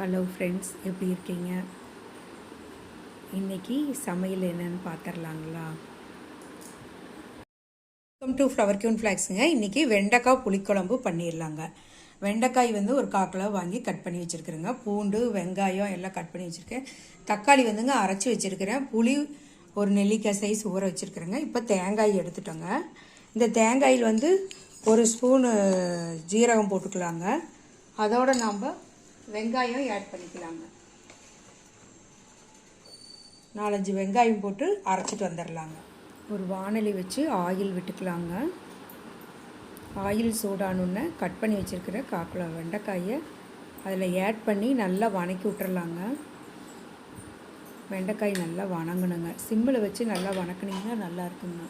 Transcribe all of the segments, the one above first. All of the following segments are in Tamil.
ஹலோ ஃப்ரெண்ட்ஸ் எப்படி இருக்கீங்க? இன்னைக்கு சமையல் என்னன்னு பார்த்துடலாங்களா? வெல்கம் டு ஃப்ளவர் கியூன் ஃப்ளாக்ஸுங்க இன்றைக்கி வெண்டைக்காய் புளிக்குழம்பு பண்ணிடலாங்க. வெண்டைக்காய் வந்து ஒரு கால் கிலோ வாங்கி கட் பண்ணி வச்சுருக்குறேங்க. பூண்டு வெங்காயம் எல்லாம் கட் பண்ணி வச்சுருக்கேன். தக்காளி வந்துங்க அரைச்சி வச்சுருக்கிறேன். புளி ஒரு நெல்லிக்காய் சைஸ் ஊற வச்சுருக்குறேங்க. இப்போ தேங்காய் எடுத்துட்டோங்க. இந்த தேங்காயில் வந்து ஒரு ஸ்பூனு ஜீரகம் போட்டுக்கலாங்க. அதோட நாம் வெங்காயம் ஆட் பண்ணிக்கலாங்க. நாலஞ்சு வெங்காயம் போட்டு அரைச்சிட்டு வந்துடலாங்க ஒரு வானலி வச்சு ஆயில் விட்டுக்கலாங்க. ஆயில் சூடானுன்னு கட் பண்ணி வச்சுருக்கிற காக்கிலோ வெண்டைக்காயை அதில் ஆட் பண்ணி நல்லா வணக்கி விட்டுறலாங்க வெண்டைக்காய் நல்லா வணங்கணுங்க சிம்மில் வச்சு நல்லா வணக்குனீங்கன்னா நல்லா இருக்குங்க.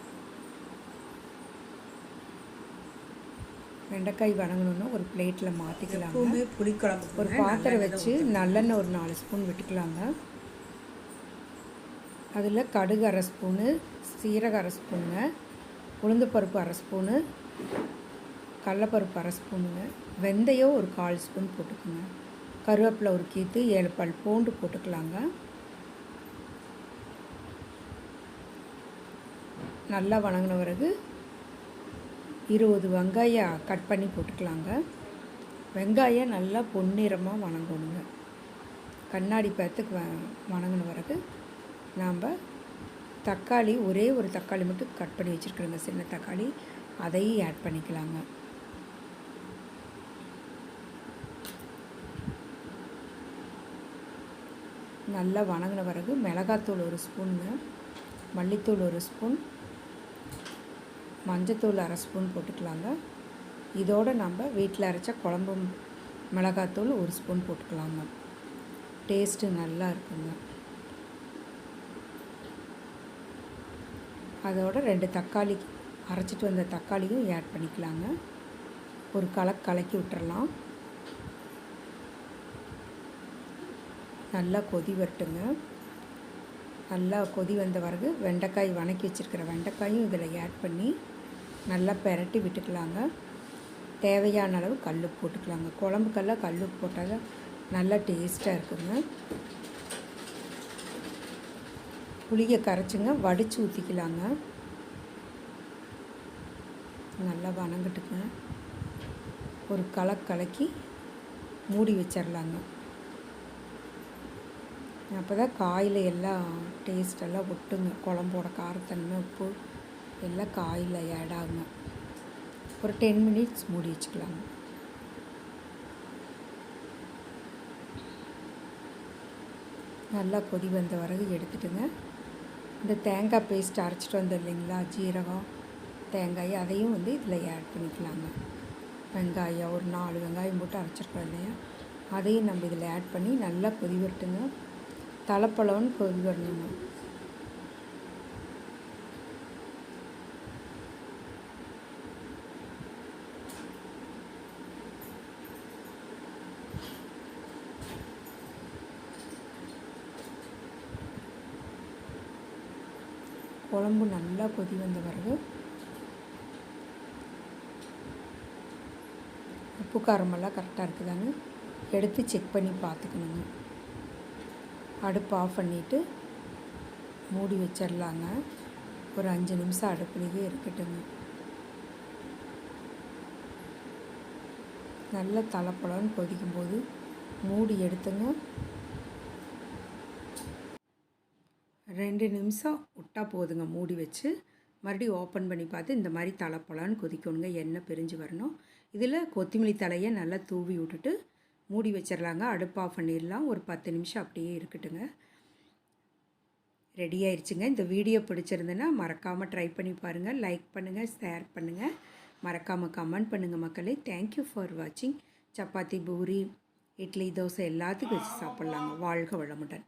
வெண்டைக்காய் வணங்கணுன்னா ஒரு பிளேட்டில் மாற்றிக்கலாங்க புளிக்குழம்பு ஒரு பாத்திரம் வச்சு நல்லெண்ணெய் ஒரு நாலு ஸ்பூன் விட்டுக்கலாங்க. அதில் கடுகு அரை ஸ்பூனு சீரகம் அரை ஸ்பூனுங்க உளுந்துப்பருப்பு அரை ஸ்பூனு கடலப்பருப்பு அரை ஸ்பூனுங்க. வெந்தயம் ஒரு கால் ஸ்பூன் போட்டுக்கோங்க. கருவேப்பிலை ஒரு கீத்து ஏழு பல் பூண்டு போட்டுக்கலாங்க. நல்லா வணங்கின பிறகு இருபது வெங்காயம் கட் பண்ணி போட்டுக்கலாங்க. வெங்காயம் நல்லா பொன்னிறமாக வணங்கணுங்க. கண்ணாடி பார்த்துக்கு வ வணங்கின பிறகு நாம் தக்காளி ஒரே ஒரு தக்காளி மட்டும் கட் பண்ணி வச்சுருக்குறோங்க. சின்ன தக்காளி அதையும் ஆட் பண்ணிக்கலாங்க. நல்லா வணங்கின பிறகு மிளகாத்தூள் ஒரு ஸ்பூனுங்க மல்லித்தூள் ஒரு ஸ்பூன் மஞ்சத்தூள் அரை ஸ்பூன் போட்டுக்கலாங்க. இதோடு நம்ம வீட்டில் அரைச்ச குழம்பு மிளகாத்தூள் ஒரு ஸ்பூன் போட்டுக்கலாங்க. டேஸ்ட்டு நல்லா இருக்குங்க. அதோட ரெண்டு தக்காளி அரைச்சிட்டு வந்த தக்காளியும் ஆட் பண்ணிக்கலாங்க. ஒரு கலக்கு கலக்கி விட்டுறலாம். நல்லா கொதி வரட்டுங்க. நல்லா கொதி வந்த பிறகு வெண்டைக்காய் வணக்கி வச்சுருக்கிற வெண்டைக்காயும் இதில் ஆட் பண்ணி நல்லா பெரட்டி விட்டுக்கலாங்க. தேவையான அளவு கல் போட்டுக்கலாங்க. குழம்புக்கெல்லாம் கல் போட்டால் நல்லா டேஸ்ட்டாக இருக்குங்க. புளியை கரைச்சிங்க வடித்து ஊற்றிக்கலாங்க நல்லா வணங்கிட்டுங்க. ஒரு கலக் கலக்கி மூடி வச்சிடலாங்க அப்போ தான் காயில் எல்லாம் டேஸ்டெல்லாம் ஒட்டுங்க. குழம்போட காரத்தன்மை உப்பு எல்லாம் காயில் ஆட் ஆகுங்க. ஒரு டென் மினிட்ஸ் மூடி வச்சுக்கலாங்க. நல்லா கொதி வந்த பிறகு எடுத்துட்டுங்க. இந்த தேங்காய் பேஸ்ட் அரைச்சிட்டு வந்தோம் இல்லைங்களா ஜீரகம் தேங்காய் அதையும் வந்து இதில் ஆட் பண்ணிக்கலாங்க. வெங்காயம் ஒரு நாலு வெங்காயம் போட்டு அரைச்சிருக்கோம் இல்லையா அதையும் நம்ம இதில் ஆட் பண்ணி நல்லா கொதி வரட்டுங்க. தலைப்பழம்னு கொதி வரணுங்க. குழம்பு நல்லா கொதி வந்த பிறகு உப்பு காரமெல்லாம் கரெக்டாக இருக்குதான்னு எடுத்து செக் பண்ணி பார்த்துக்கணுங்க. அடுப்பு ஆஃப் பண்ணிவிட்டு மூடி வச்சிடலாங்க. ஒரு அஞ்சு நிமிஷம் அடுப்புலேயே இருக்கட்டுங்க. நல்ல தலைப்பழம்னு கொதிக்கும்போது மூடி எடுத்துங்க. ரெண்டு நிமிஷம் விட்டால் போதுங்க மூடி வச்சு. மறுபடியும் ஓப்பன் பண்ணி பார்த்து இந்த மாதிரி தலைப்பழம்னு கொதிக்கணுங்க எண்ணெய் பிரிஞ்சு வரணும். இதில் கொத்தமல்லி தலையை நல்லா தூவி விட்டுட்டு மூடி வச்சிடலாங்க. அடுப்பு ஆஃப் பண்ணிடலாம். ஒரு பத்து நிமிஷம் அப்படியே இருக்கட்டுங்க. ரெடி ஆயிடுச்சுங்க. இந்த வீடியோ பிடிச்சிருந்தேன்னா மறக்காமல் ட்ரை பண்ணி பாருங்கள் லைக் பண்ணுங்கள் ஷேர் பண்ணுங்கள் மறக்காமல் கமெண்ட் பண்ணுங்கள் மக்களே. தேங்க்யூ ஃபார் வாட்சிங் சப்பாத்தி பூரி இட்லி தோசை எல்லாத்துக்கும் வச்சு சாப்பிட்லாங்க. வாழ்க வளமுடன்.